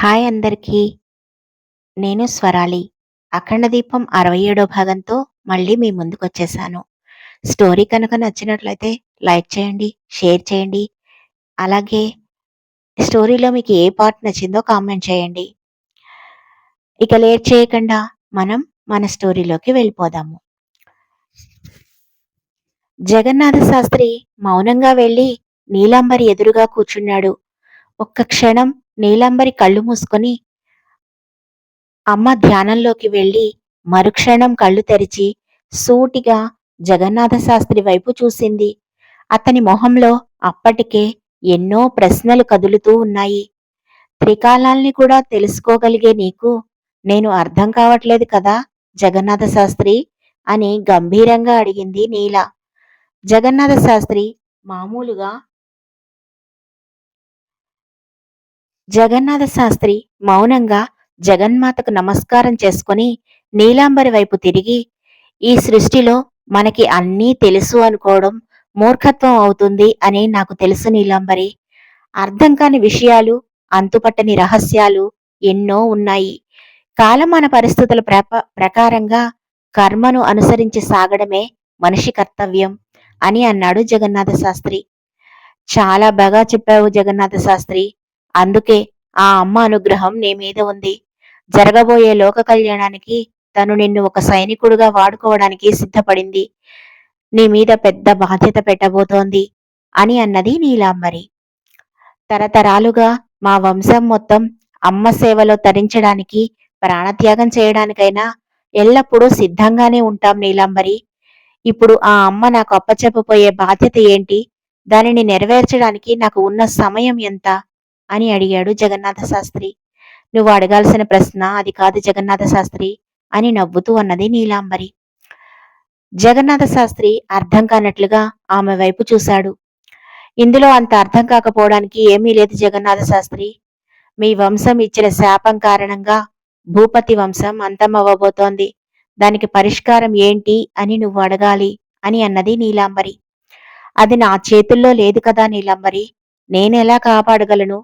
Hi అందరికీ. నేను స్వరాలి. అఖండ దీపం 67 భాగంతో మళ్ళీ మీ ముందుకొచ్చేసాను. స్టోరీ కనుక నచ్చినట్లయితే లైక్ చేయండి, షేర్ చేయండి. అలాగే స్టోరీలో మీకు ఏ పార్ట్ నచ్చిందో కామెంట్ చేయండి. ఇక లేట్ చేయకుండా మనం మన స్టోరీలోకి వెళ్ళిపోదాము. జగన్నాథ శాస్త్రి మౌనంగా వెళ్ళి నీలాంబరి ఎదురుగా కూర్చున్నాడు. ఒక్క క్షణం నీలాంబరి కళ్ళు మూసుకొని అమ్మ ధ్యానంలోకి వెళ్ళి మరుక్షణం కళ్ళు తెరిచి సూటిగా జగన్నాథ శాస్త్రి వైపు చూసింది. అతని మొహంలో అప్పటికే ఎన్నో ప్రశ్నలు కదులుతూ ఉన్నాయి. త్రికాలాల్ని కూడా తెలుసుకోగలిగే నీకు నేను అర్థం కావట్లేదు కదా జగన్నాథ శాస్త్రి అని గంభీరంగా అడిగింది నీల. జగన్నాథ శాస్త్రి మామూలుగా జగన్నాథ శాస్త్రి మౌనంగా జగన్మాతకు నమస్కారం చేసుకుని నీలాంబరి వైపు తిరిగి ఈ సృష్టిలో మనకి అన్నీ తెలుసు అనుకోవడం మూర్ఖత్వం అవుతుంది అని నాకు తెలుసు నీలాంబరి. అర్థం కాని విషయాలు అంతుపట్టని రహస్యాలు ఎన్నో ఉన్నాయి. కాలమాన పరిస్థితుల ప్రప ప్రకారంగా కర్మను అనుసరించి సాగడమే మనిషి కర్తవ్యం అని అన్నాడు జగన్నాథ శాస్త్రి. చాలా బాగా చెప్పావు జగన్నాథ శాస్త్రి. అందుకే ఆ అమ్మ అనుగ్రహం నీ మీద ఉంది. జరగబోయే లోక కళ్యాణానికి తను నిన్ను ఒక సైనికుడుగా వాడుకోవడానికి సిద్ధపడింది. నీ మీద పెద్ద బాధ్యత పెట్టబోతోంది అని అన్నది నీలాంబరి. తరతరాలుగా మా వంశం మొత్తం అమ్మ సేవలో తరించడానికి ప్రాణత్యాగం చేయడానికైనా ఎల్లప్పుడూ సిద్ధంగానే ఉంటాం నీలాంబరి. ఇప్పుడు ఆ అమ్మ నాకు అప్పచెప్పబోయే బాధ్యత ఏంటి? దానిని నెరవేర్చడానికి నాకు ఉన్న సమయం ఎంత? అని అడిగాడు జగన్నాథ శాస్త్రి నువ్వు అడగాల్సిన ప్రశ్న అది కాదు జగన్నాథ శాస్త్రి అని నవ్వుతూ అన్నది నీలాంబరి. జగన్నాథ శాస్త్రి అర్థం కానట్లుగా ఆమె వైపు చూశాడు. ఇందులో అంత అర్థం కాకపోవడానికి ఏమీ లేదు జగన్నాథ శాస్త్రి మీ వంశం ఇచ్చిన శాపం కారణంగా భూపతి వంశం అంతమవ్వబోతోంది. దానికి పరిష్కారం ఏంటి అని నువ్వు అడగాలి అని అన్నది నీలాంబరి. అది నా చేతుల్లో లేదు కదా నీలాంబరి. నేనెలా కాపాడగలను?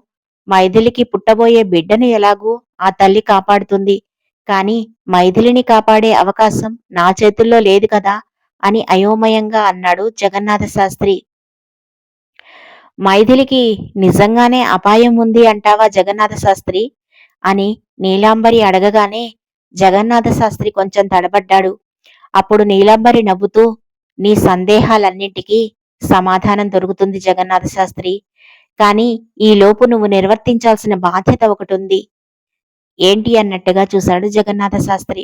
మైథిలికి పుట్టబోయే బిడ్డను ఎలాగూ ఆ తల్లి కాపాడుతుంది. కాని మైథిలిని కాపాడే అవకాశం నా చేతుల్లో లేదు కదా అని అయోమయంగా అన్నాడు జగన్నాథ శాస్త్రి. మైథిలికి నిజంగానే అపాయం ఉంది అంటావా జగన్నాథ శాస్త్రి? అని నీలాంబరి అడగగానే జగన్నాథ శాస్త్రి కొంచెం తడబడ్డాడు. అప్పుడు నీలాంబరి నవ్వుతూ నీ సందేహాలన్నింటికీ సమాధానం దొరుకుతుంది జగన్నాథ శాస్త్రి. కానీ ఈలోపు నువ్వు నిర్వర్తించాల్సిన బాధ్యత ఒకటి ఉంది ఏంటి అన్నట్టుగా చూశాడు జగన్నాథ శాస్త్రి.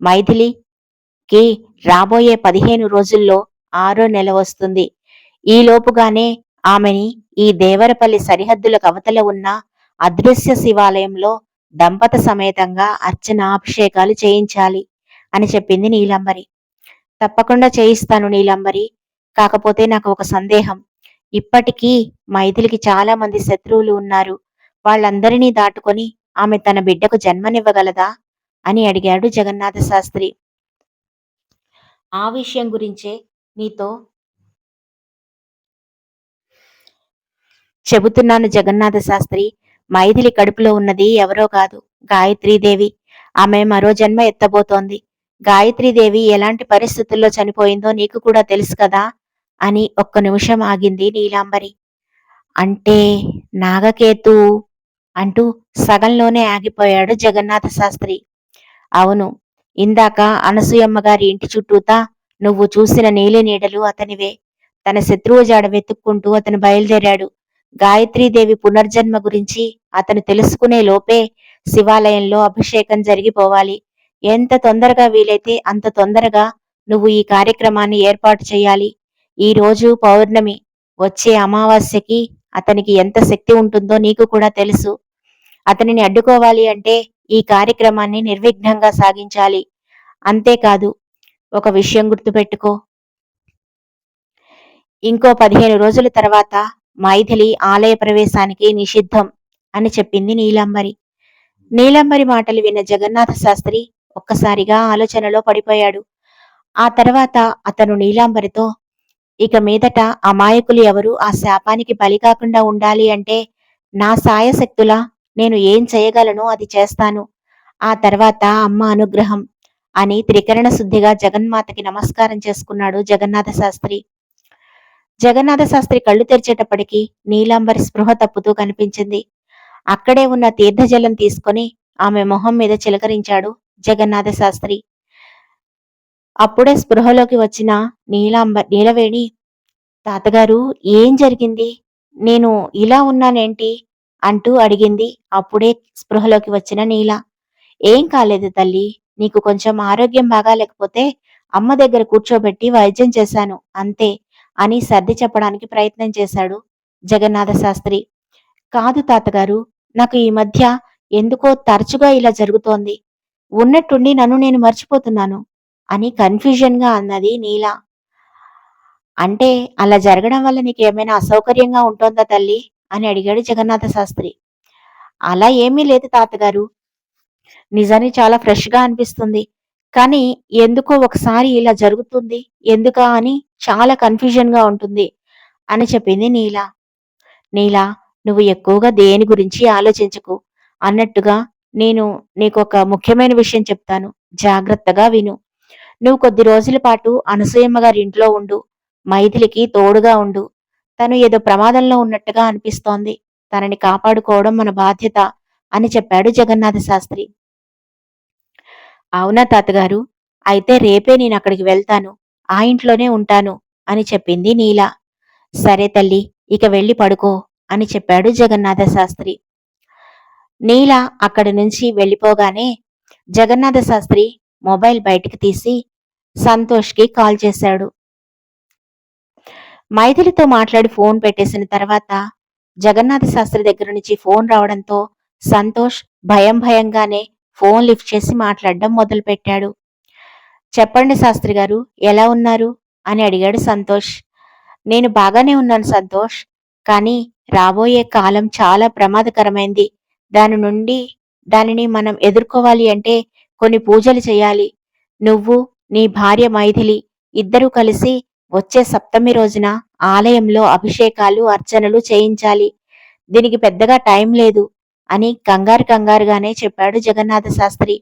మైథిలికి రాబోయే పదిహేను రోజుల్లో ఆరో నెల వస్తుంది. ఈలోపుగానే ఆమెని ఈ దేవరపల్లి సరిహద్దులకు అవతల ఉన్న అదృశ్య శివాలయంలో దంపత సమేతంగా అర్చన అభిషేకాలు చేయించాలి అని చెప్పింది నీలంబరి. తప్పకుండా చేయిస్తాను నీలంబరి. కాకపోతే నాకు ఒక సందేహం. ఇప్పటికీ మైథిలికి చాలా మంది శత్రువులు ఉన్నారు. వాళ్ళందరినీ దాటుకొని ఆమె తన బిడ్డకు జన్మనివ్వగలదా? అని అడిగాడు జగన్నాథ శాస్త్రి. ఆ విషయం గురించే నీతో చెబుతున్నాను జగన్నాథ శాస్త్రి. మైథిలి కడుపులో ఉన్నది ఎవరో కాదు గాయత్రీదేవి. ఆమె మరో జన్మ ఎత్తబోతోంది. గాయత్రీదేవి ఎలాంటి పరిస్థితుల్లో చనిపోయిందో నీకు కూడా తెలుసు కదా? అని ఒక్క నిమిషం ఆగింది నీలాంబరి. అంటే నాగకేతు అంటూ సగంలోనే ఆగిపోయాడు జగన్నాథ శాస్త్రి. అవును ఇందాక అనసూయమ్మ గారి ఇంటి చుట్టూతా నువ్వు చూసిన నీలి నీడలు అతనివే. తన శత్రువు జాడ వెతుక్కుంటూ అతను బయలుదేరాడు. గాయత్రీదేవి పునర్జన్మ గురించి అతను తెలుసుకునే లోపే శివాలయంలో అభిషేకం జరిగిపోవాలి. ఎంత తొందరగా వీలైతే అంత తొందరగా నువ్వు ఈ కార్యక్రమాన్ని ఏర్పాటు చేయాలి. ఈ రోజు పౌర్ణమి వచ్చే అమావాస్యకి అతనికి ఎంత శక్తి ఉంటుందో నీకు కూడా తెలుసు. అతనిని అడ్డుకోవాలి అంటే ఈ కార్యక్రమాన్ని నిర్విఘ్నంగా సాగించాలి. అంతేకాదు ఒక విషయం గుర్తుపెట్టుకో. ఇంకో పదిహేను రోజుల తర్వాత మైథిలి ఆలయ ప్రవేశానికి నిషిద్ధం అని చెప్పింది నీలాంబరి. నీలాంబరి మాటలు విన్న జగన్నాథ శాస్త్రి ఒక్కసారిగా ఆలోచనలో పడిపోయాడు. ఆ తర్వాత అతను నీలాంబరితో ఇక మీదట అమాయకులు ఎవరు ఆ శాపానికి బలి కాకుండా ఉండాలి అంటే నా సాయశక్తుల నేను ఏం చేయగలనో అది చేస్తాను. ఆ తర్వాత అమ్మ అనుగ్రహం అని త్రికరణ శుద్ధిగా జగన్మాతకి నమస్కారం చేసుకున్నాడు జగన్నాథ శాస్త్రి. జగన్నాథ శాస్త్రి కళ్ళు తెరిచేటప్పటికి నీలాంబరి స్పృహ తప్పుతూ కనిపించింది. అక్కడే ఉన్న తీర్థజలం తీసుకొని ఆమె మొహం మీద చిలకరించాడు జగన్నాథ శాస్త్రి. అప్పుడే స్పృహలోకి వచ్చిన నీలాంబ నీలవేణి తాతగారు ఏం జరిగింది? నేను ఇలా ఉన్నానేంటి? అంటూ అడిగింది. అప్పుడే స్పృహలోకి వచ్చిన నీల. ఏం కాలేదు తల్లి నీకు కొంచెం ఆరోగ్యం బాగాలేకపోతే అమ్మ దగ్గర కూర్చోబెట్టి వైద్యం చేశాను అంతే అని సర్ది చెప్పడానికి ప్రయత్నం చేశాడు జగన్నాథ శాస్త్రి. కాదు తాతగారు నాకు ఈ మధ్య ఎందుకో తరచుగా ఇలా జరుగుతోంది. ఉన్నట్టుండి నన్ను నేను మర్చిపోతున్నాను. అని కన్ఫ్యూజన్గా అన్నది నీల. అంటే అలా జరగడం వల్ల నీకు ఏమైనా అసౌకర్యంగా ఉంటుందా తల్లి? అని అడిగాడు జగన్నాథ శాస్త్రి. అలా ఏమీ లేదు తాతగారు. నిజాన్ని చాలా ఫ్రెష్గా అనిపిస్తుంది. కానీ ఎందుకో ఒకసారి ఇలా జరుగుతుంది. ఎందుకా అని చాలా కన్ఫ్యూజన్గా ఉంటుంది అని చెప్పింది నీల. నీల నువ్వు ఎక్కువగా దేని గురించి ఆలోచించకు. అన్నట్టుగా నేను నీకు ఒక ముఖ్యమైన విషయం చెప్తాను. జాగ్రత్తగా విను. నువ్వు కొద్ది రోజుల పాటు అనసూయమ్మ గారి ఇంట్లో ఉండు. మైథిలికి తోడుగా ఉండు. తను ఏదో ప్రమాదంలో ఉన్నట్టుగా అనిపిస్తోంది. తనని కాపాడుకోవడం మన బాధ్యత అని చెప్పాడు జగన్నాథ శాస్త్రి. అవునా తాతగారు? అయితే రేపే నేను అక్కడికి వెళ్తాను. ఆ ఇంట్లోనే ఉంటాను అని చెప్పింది నీల. సరే తల్లి ఇక వెళ్ళి పడుకో అని చెప్పాడు జగన్నాథ శాస్త్రి. నీల అక్కడి నుంచి వెళ్ళిపోగానే జగన్నాథ శాస్త్రి మొబైల్ బయటికి తీసి సంతోష్కి కాల్ చేశాడు. మైథిలితో మాట్లాడి ఫోన్ పెట్టేసిన తర్వాత జగన్నాథ శాస్త్రి దగ్గర నుంచి ఫోన్ రావడంతో సంతోష్ భయం భయంగానే ఫోన్ లిఫ్ట్ చేసి మాట్లాడడం మొదలుపెట్టాడు. చెప్పండి శాస్త్రి గారు ఎలా ఉన్నారు? అని అడిగాడు సంతోష్. నేను బాగానే ఉన్నాను సంతోష్ కానీ రాబోయే కాలం చాలా ప్రమాదకరమైంది. దాని నుండి దానిని మనం ఎదుర్కోవాలి అంటే కొన్ని పూజలు చేయాలి. నువ్వు నీ భార్య మైథిలి ఇద్దరూ కలిసి వచ్చే సప్తమి రోజున ఆలయంలో అభిషేకాలు అర్చనలు చేయించాలి. దీనికి పెద్దగా టైం లేదు అని కంగారు కంగారుగానే చెప్పాడు జగన్నాథ శాస్త్రి.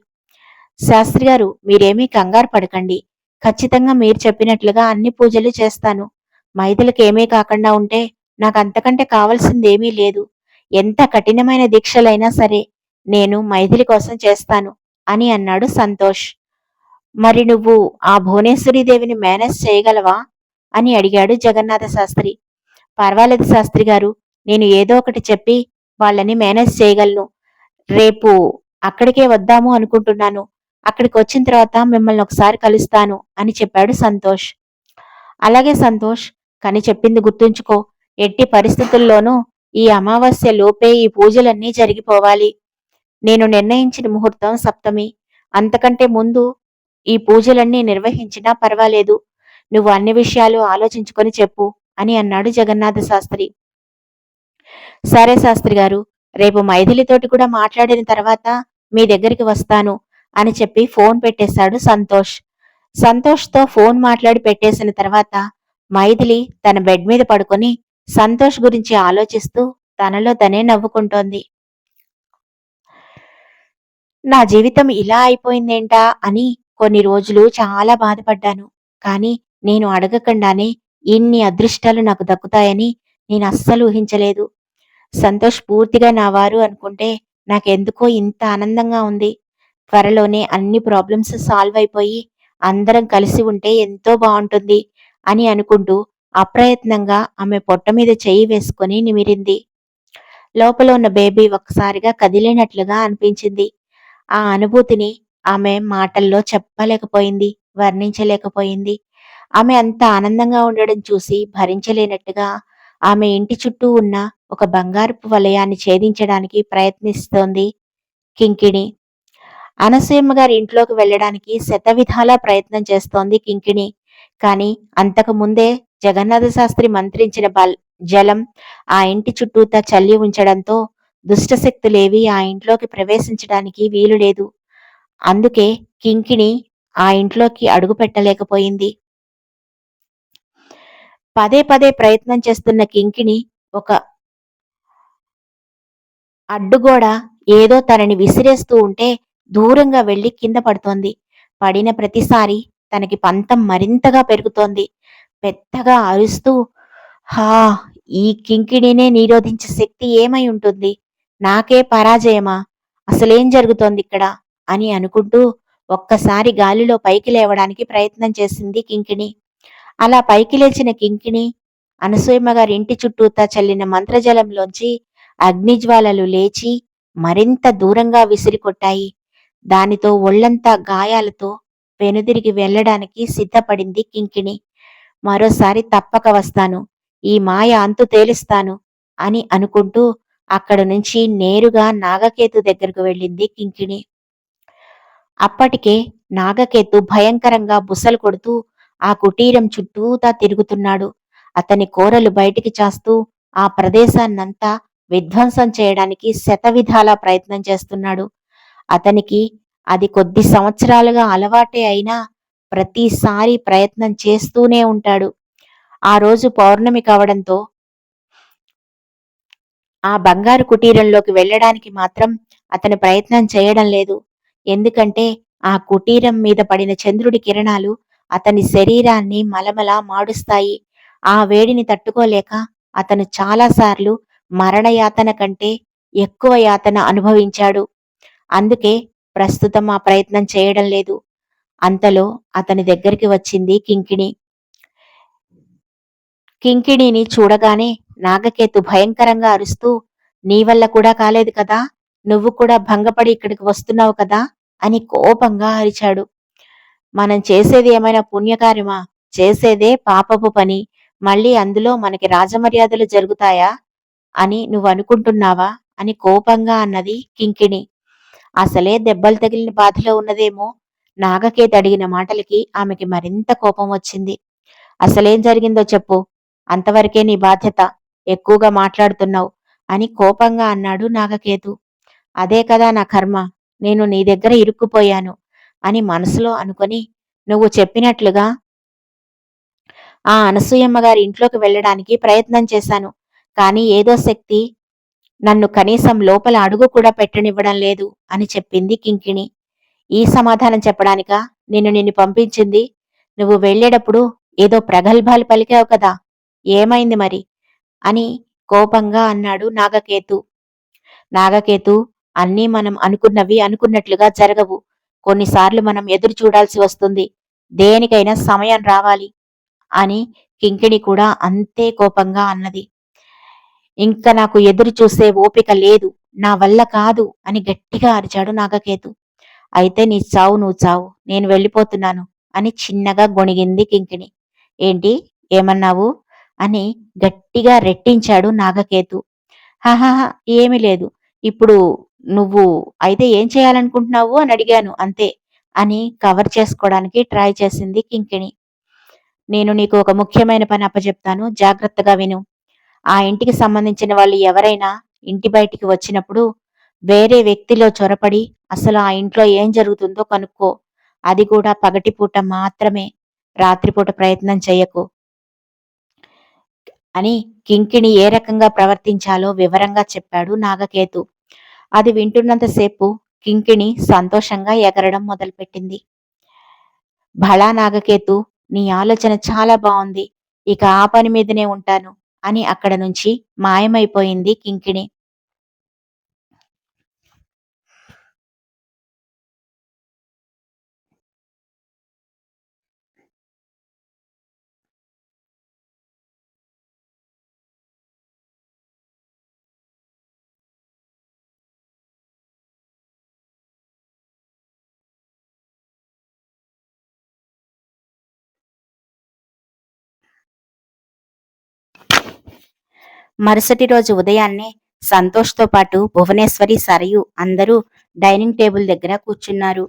శాస్త్రి గారు మీరేమీ కంగారు పడకండి. ఖచ్చితంగా మీరు చెప్పినట్లుగా అన్ని పూజలు చేస్తాను. మైథిలికి ఏమీ కాకుండా ఉంటే నాకు అంతకంటే కావలసిందేమీ లేదు. ఎంత కఠినమైన దీక్షలైనా సరే నేను మైథిలి కోసం చేస్తాను. అని అన్నాడు సంతోష్. మరి నువ్వు ఆ భువనేశ్వరీదేవిని మేనేజ్ చేయగలవా? అని అడిగాడు జగన్నాథ శాస్త్రి. పర్వాలేదు శాస్త్రి గారు నేను ఏదో ఒకటి చెప్పి వాళ్ళని మేనేజ్ చేయగలను. రేపు అక్కడికే వద్దాము అనుకుంటున్నాను. అక్కడికి వచ్చిన తర్వాత మిమ్మల్ని ఒకసారి కలుస్తాను అని చెప్పాడు సంతోష్. అలాగే సంతోష్ కానీ చెప్పింది గుర్తుంచుకో. ఎట్టి పరిస్థితుల్లోనూ ఈ అమావాస్య లోపే ఈ పూజలన్నీ జరిగిపోవాలి. నేను నిర్ణయించిన ముహూర్తం సప్తమి. అంతకంటే ముందు ఈ పూజలన్నీ నిర్వహించినా పర్వాలేదు. నువ్వు అన్ని విషయాలు ఆలోచించుకొని చెప్పు అని అన్నాడు జగన్నాథ శాస్త్రి. సరే శాస్త్రి గారు రేపు మైథిలితోటి కూడా మాట్లాడిన తర్వాత మీ దగ్గరికి వస్తాను అని చెప్పి ఫోన్ పెట్టేశాడు సంతోష్. సంతోష్తో ఫోన్ మాట్లాడి పెట్టేసిన తర్వాత మైథిలి తన బెడ్ మీద పడుకొని సంతోష్ గురించి ఆలోచిస్తూ తనలో తనే నవ్వుకుంటోంది. నా జీవితం ఇలా అయిపోయిందేంటా అని కొన్ని రోజులు చాలా బాధపడ్డాను. కానీ నేను అడగకుండానే ఇన్ని అదృష్టాలు నాకు దక్కుతాయని నేను అస్సలు ఊహించలేదు. సంతోష్ పూర్తిగా నా వారు అనుకుంటే నాకెందుకో ఇంత ఆనందంగా ఉంది. త్వరలోనే అన్ని ప్రాబ్లమ్స్ సాల్వ్ అయిపోయి అందరం కలిసి ఉంటే ఎంతో బాగుంటుంది అని అనుకుంటూ అప్రయత్నంగా ఆమె పొట్ట మీద చెయ్యి వేసుకుని నిమిరింది. లోపల ఉన్న బేబీ ఒక్కసారిగా కదిలేనట్లుగా అనిపించింది. ఆ అనుభూతిని ఆమె మాటల్లో చెప్పలేకపోయింది వర్ణించలేకపోయింది. ఆమె అంత ఆనందంగా ఉండడం చూసి భరించలేనట్టుగా ఆమె ఇంటి చుట్టూ ఉన్న ఒక బంగారపు వలయాన్ని ఛేదించడానికి ప్రయత్నిస్తోంది కింకిణి. అనసూయమ్మ గారి ఇంట్లోకి వెళ్ళడానికి శతవిధాలా ప్రయత్నం చేస్తోంది కింకిణి. కానీ అంతకు ముందే జగన్నాథ శాస్త్రి మంత్రించిన బల్ జలం ఆ ఇంటి చుట్టూతా చల్లి ఉంచడంతో దుష్టశక్తులేవి ఆ ఇంట్లోకి ప్రవేశించడానికి వీలు లేదు. అందుకే కింకిణి ఆ ఇంట్లోకి అడుగు పెట్టలేకపోయింది పదే పదే ప్రయత్నం చేస్తున్న కింకిణి ఒక అడ్డుగోడ ఏదో తనని విసిరేస్తూ ఉంటే దూరంగా వెళ్ళి కింద పడుతోంది. పడిన ప్రతిసారి తనకి పంతం మరింతగా పెరుగుతోంది. పెద్దగా అరుస్తూ హా ఈ కింకిణినే నిరోధించే శక్తి ఏమై ఉంటుంది? నాకే పరాజయమా? అసలేం జరుగుతోంది ఇక్కడ? అని అనుకుంటూ ఒక్కసారి గాలిలో పైకి లేవడానికి ప్రయత్నం చేసింది కింకిణి. అలా పైకి లేచిన కింకిణి అనసూయమ్మ గారి ఇంటి చుట్టూతా చల్లిన మంత్రజలంలోంచి అగ్నిజ్వాలలు లేచి మరింత దూరంగా విసిరికొట్టాయి. దానితో ఒళ్ళంతా గాయాలతో వెనుదిరిగి వెళ్ళడానికి సిద్ధపడింది కింకిణి. మరోసారి తప్పక వస్తాను. ఈ మాయ అంతు తేలుస్తాను అని అనుకుంటూ అక్కడ నుంచి నేరుగా నాగకేతు దగ్గరకు వెళ్ళింది కింకిణి. అప్పటికే నాగకేతు భయంకరంగా బుసలు కొడుతూ ఆ కుటీరం చుట్టూతా తిరుగుతున్నాడు. అతని కోరలు బయటికి చాస్తూ ఆ ప్రదేశాన్నంతా విధ్వంసం చేయడానికి శతవిధాల ప్రయత్నం చేస్తున్నాడు. అతనికి అది కొద్ది సంవత్సరాలుగా అలవాటే అయినా ప్రతిసారి ప్రయత్నం చేస్తూనే ఉంటాడు. ఆ రోజు పౌర్ణమి కావడంతో ఆ బంగారు కుటీరంలోకి వెళ్ళడానికి మాత్రం అతను ప్రయత్నం చేయడం లేదు. ఎందుకంటే ఆ కుటీరం మీద పడిన చంద్రుడి కిరణాలు అతని శరీరాన్ని మలమల మాడుస్తాయి. ఆ వేడిని తట్టుకోలేక అతను చాలాసార్లు మరణయాతన కంటే ఎక్కువ యాతన అనుభవించాడు. అందుకే ప్రస్తుతం ఆ ప్రయత్నం చేయడం లేదు. అంతలో అతని దగ్గరికి వచ్చింది కింకిణి. కింకిణిని చూడగానే నాగకేతు భయంకరంగా అరుస్తూ నీ వల్ల కూడా కాలేదు కదా? నువ్వు కూడా భంగపడి ఇక్కడికి వస్తున్నావు కదా? అని కోపంగా అరిచాడు. మనం చేసేది ఏమైనా పుణ్యకార్యమా? చేసేదే పాపపు పని. మళ్ళీ అందులో మనకి రాజమర్యాదలు జరుగుతాయా? అని నువ్వు అనుకుంటున్నావా అని కోపంగా అన్నది కింకిణి. అసలే దెబ్బలు తగిలిన బాధలో ఉన్నదేమో? నాగకేత్ అడిగిన మాటలకి ఆమెకి మరింత కోపం వచ్చింది. అసలేం జరిగిందో చెప్పు. అంతవరకే నీ బాధ్యత. ఎక్కువగా మాట్లాడుతున్నావు. అని కోపంగా అన్నాడు నాగకేతు. అదే కదా నా కర్మ. నేను నీ దగ్గర ఇరుక్కుపోయాను. అని మనసులో అనుకొని నువ్వు చెప్పినట్లుగా ఆ అనసూయమ్మ గారి ఇంట్లోకి వెళ్ళడానికి ప్రయత్నం చేశాను. కానీ ఏదో శక్తి నన్ను కనీసం లోపల అడుగు కూడా పెట్టనివ్వడం లేదు అని చెప్పింది కింకిణి. ఈ సమాధానం చెప్పడానికా? నిన్ను నిన్ను పంపించింది. నువ్వు వెళ్ళేటప్పుడు ఏదో ప్రగల్భాలు పలికావు కదా. ఏమైంది మరి? అని కోపంగా అన్నాడు నాగకేతు. నాగకేతు అన్నీ మనం అనుకున్నవి అనుకున్నట్లుగా జరగవు. కొన్నిసార్లు మనం ఎదురు చూడాల్సి వస్తుంది. దేనికైనా సమయం రావాలి అని కింకిణి కూడా అంతే కోపంగా అన్నది. ఇంకా నాకు ఎదురు చూసే ఓపిక లేదు. నా వల్ల కాదు అని గట్టిగా అరిచాడు నాగకేతు. అయితే నీ చావు నువ్వు చావు. నేను వెళ్ళిపోతున్నాను అని చిన్నగా గొణిగింది కింకిణి. ఏంటి? ఏమన్నావు? అని గట్టిగా రెట్టించాడు నాగకేతు. హహహ ఏమీ లేదు. ఇప్పుడు నువ్వు అయితే ఏం చేయాలనుకుంటున్నావు? అని అడిగాను. అంతే అని కవర్ చేసుకోవడానికి ట్రై చేసింది కింకిణి. నేను నీకు ఒక ముఖ్యమైన పని అప్పచెప్తాను జాగ్రత్తగా విను. ఆ ఇంటికి సంబంధించిన వాళ్ళు ఎవరైనా ఇంటి బయటికి వచ్చినప్పుడు వేరే వ్యక్తిలో చొరపడి అసలు ఆ ఇంట్లో ఏం జరుగుతుందో కనుక్కో. అది కూడా పగటిపూట మాత్రమే. రాత్రిపూట ప్రయత్నం చేయకు అని కింకిణి ఏ రకంగా ప్రవర్తించాలో వివరంగా చెప్పాడు నాగకేతు. అది వింటున్నంతసేపు కింకిణి సంతోషంగా ఎగరడం మొదలుపెట్టింది. భళా నాగకేతు నీ ఆలోచన చాలా బాగుంది ఇక ఆ పని మీదనే ఉంటాను అని అక్కడ నుంచి మాయమైపోయింది కింకిణి. మరుసటి రోజు ఉదయాన్నే సంతోష్తో పాటు భువనేశ్వరి సరయు అందరూ డైనింగ్ టేబుల్ దగ్గర కూర్చున్నారు.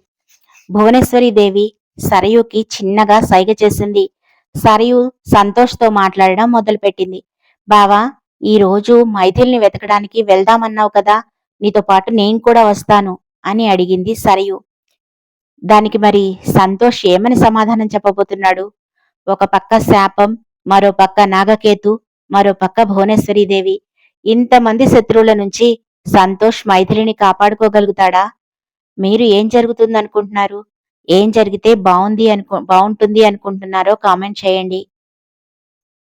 భువనేశ్వరి దేవి సరయుకి చిన్నగా సైగ చేసింది. సరయు సంతోష్తో మాట్లాడడం మొదలుపెట్టింది. బావా ఈ రోజు మైథిల్ని వెతకడానికి వెళ్దామన్నావు కదా నీతో పాటు నేను కూడా వస్తాను అని అడిగింది సరయు. దానికి మరి సంతోష్ ఏమని సమాధానం చెప్పబోతున్నాడు? ఒక పక్క శాపం మరో పక్క నాగకేతు మరో పక్క భువనేశ్వరీదేవి ఇంతమంది శత్రువుల నుంచి సంతోష్ మైథిలిని కాపాడుకోగలుగుతాడా? మీరు ఏం జరుగుతుంది అనుకుంటున్నారు ఏం జరిగితే బాగుంది అనుకు బాగుంటుంది అనుకుంటున్నారో కామెంట్ చేయండి.